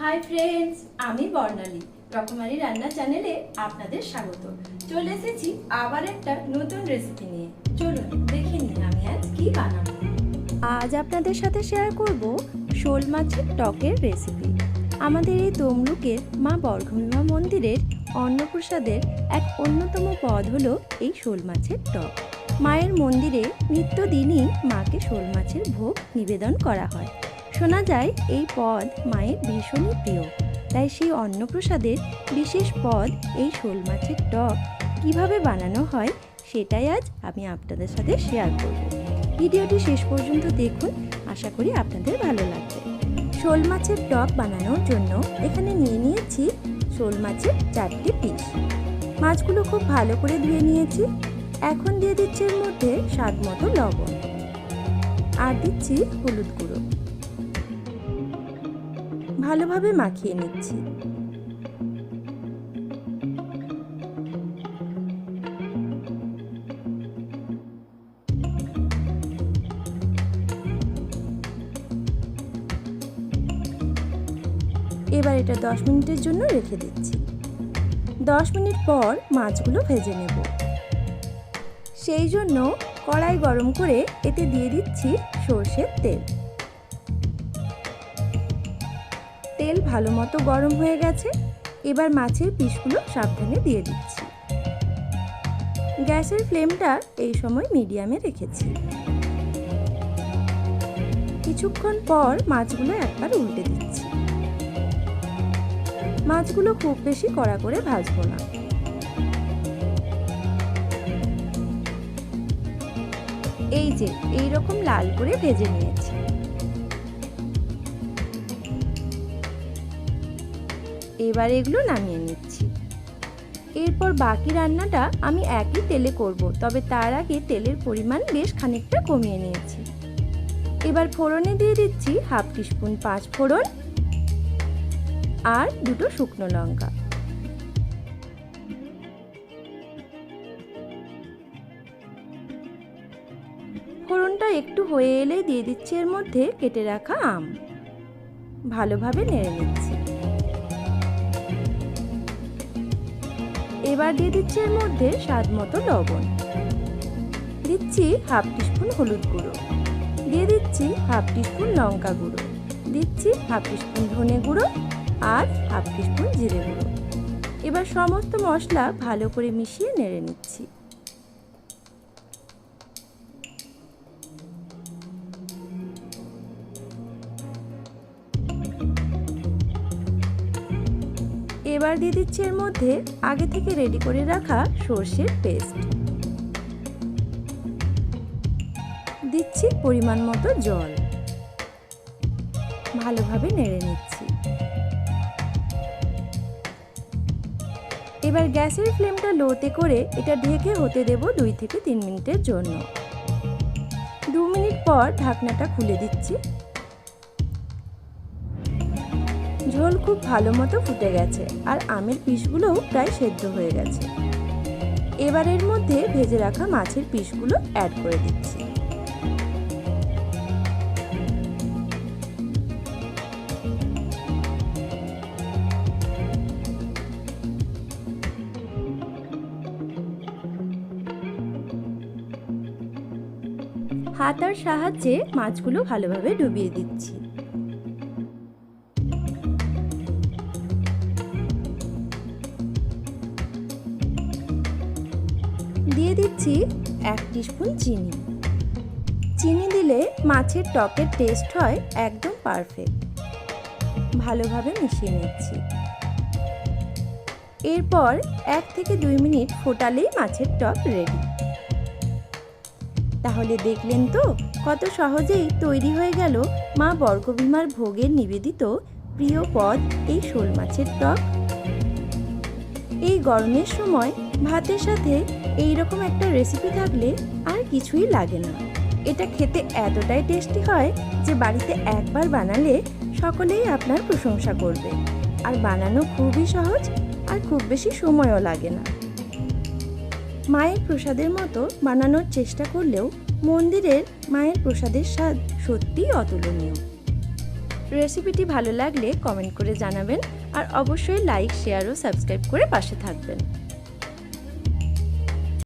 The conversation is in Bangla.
হাই ফ্রেন্ডস আমি বর্ণালী। রকমারি রান্না চ্যানেলে আপনাদের স্বাগত। চলে এসেছি আবার একটা নতুন রেসিপি নিয়ে। চলুন, দেখে নিন আমি আজ কি বানাবো। আজ আপনাদের সাথে শেয়ার করব শোল মাছের টকের রেসিপি আমাদের এই তমলুকের মা বর্গভীমা মন্দিরের অন্নপ্রসাদের এক অন্যতম পদ হলো এই শোল মাছের টক। মায়ের মন্দিরে নিত্যদিনই মাকে শোল মাছের ভোগ নিবেদন করা হয়। শোনা যায়, এই পদ মায়ের ভীষণই প্রিয়। তাই সেই অন্নপ্রসাদের বিশেষ পদ, এই শোল মাছের টক, কীভাবে বানানো হয় সেটাই আজ আমি আপনাদের সাথে শেয়ার করব। ভিডিওটি শেষ পর্যন্ত দেখুন, আশা করি আপনাদের ভালো লাগবে। শোল মাছের টক বানানোর জন্য এখানে নিয়ে নিয়েছি শোল মাছের চারটি পিস। মাছগুলো খুব ভালো করে ধুয়ে নিয়েছি। এখন দিয়ে দিচ্ছি এর মধ্যে স্বাদ মতো লবণ। আর দিচ্ছি হলুদ গুঁড়ো। ভালোভাবে মাখিয়ে নিচ্ছি। এবার এটা দশ মিনিটের জন্য রেখে দিচ্ছি। দশ মিনিট পর মাছগুলো ভেজে নেব। সেই জন্য কড়াই গরম করে এতে দিয়ে দিচ্ছি সর্ষের তেল। ভালো মতো গরম হয়ে গেছে, এবার মাছের পিসগুলো সাবধানে দিয়ে দিচ্ছি। গ্যাসের ফ্লেমটা এই সময় মিডিয়ামে রেখেছি। কিছুক্ষণ পর মাছগুলো একবার উল্টে দিচ্ছি। মাছগুলো খুব বেশি কড়া করে ভাজবো না। এই যে এই রকম লাল করে ভেজে নিয়েছি। এবার এগুলো নামিয়ে নিচ্ছি। এরপর বাকি রান্নাটা আমি একই তেলে করব, তবে তার আগে তেলের পরিমাণ বেশ খানিকটা কমিয়ে নিয়েছি। এবার ফোড়নে দিয়ে দিচ্ছি হাফ টিস্পুন পাঁচ ফোড়ন আর দুটো শুকনো লঙ্কা। ফোড়নটা একটু হয়ে এলে দিয়ে দিচ্ছি এর মধ্যে কেটে রাখা আম। ভালোভাবে নেড়ে নিচ্ছি। এবার দিয়ে দিচ্ছি এর মধ্যে স্বাদ মতো লবণ। দিচ্ছি হাফ টিস্পুন হলুদ গুঁড়ো। দিয়ে দিচ্ছি হাফ টিস্পুন লঙ্কা গুঁড়ো। দিচ্ছি হাফ টিস্পুন ধনে গুঁড়ো আর হাফ টিস্পুন জিরে গুঁড়ো। এবার সমস্ত মশলা ভালো করে মিশিয়ে নেড়ে নিচ্ছি। এবার দিয়ে দিচ্ছি এর মধ্যে আগে থেকে রেডি করে রাখা সর্ষের পেস্ট দিচ্ছি পরিমাণ মতো জল। ভালোভাবে নেড়ে নিচ্ছি। এবার গ্যাসের ফ্লেমটা লোতে করে এটা ঢেকে হতে দেব দুই থেকে তিন মিনিটের জন্য। দু মিনিট পর ঢাকনাটা খুলে দিচ্ছি। ঝোল খুব ভালো মতো ফুটে গেছে আর আমের পিসগুলোও প্রায় সেদ্ধ হয়ে গেছে। এবার এর মধ্যে ভেজে রাখা মাছের পিসগুলো অ্যাড করে দিচ্ছি। হাতার সাহায্যে মাছগুলো ভালোভাবে ডুবিয়ে দিচ্ছি। দিয়ে দিচ্ছি এক টিস্পুন চিনি। চিনি দিলে মাছের টকের টেস্ট হয় একদম পারফেক্ট ভালোভাবে মিশিয়ে নিচ্ছি। এরপর এক থেকে দুই মিনিট ফোটালেই মাছের টক রেডি তাহলে দেখলেন তো কত সহজেই তৈরি হয়ে গেল মা বর্গভীমার ভোগের নিবেদিত প্রিয় পদ এই শোল মাছের টক। এই গরমের সময় ভাতের সাথে এই রকম একটা রেসিপি থাকলে আর কিছুই লাগে না। এটা খেতে এতটাই টেস্টি হয় যে বাড়িতে একবার বানালে সকলেই আপনার প্রশংসা করবে। আর বানানো খুবই সহজ আর খুব বেশি সময়ও লাগে না। মায়ের প্রসাদের মতো বানানোর চেষ্টা করলেও মন্দিরের মায়ের প্রসাদের স্বাদ সত্যিই অতুলনীয়। রেসিপিটি ভালো লাগলে কমেন্ট করে জানাবেন আর অবশ্যই লাইক শেয়ার ও সাবস্ক্রাইব করে পাশে থাকবেন।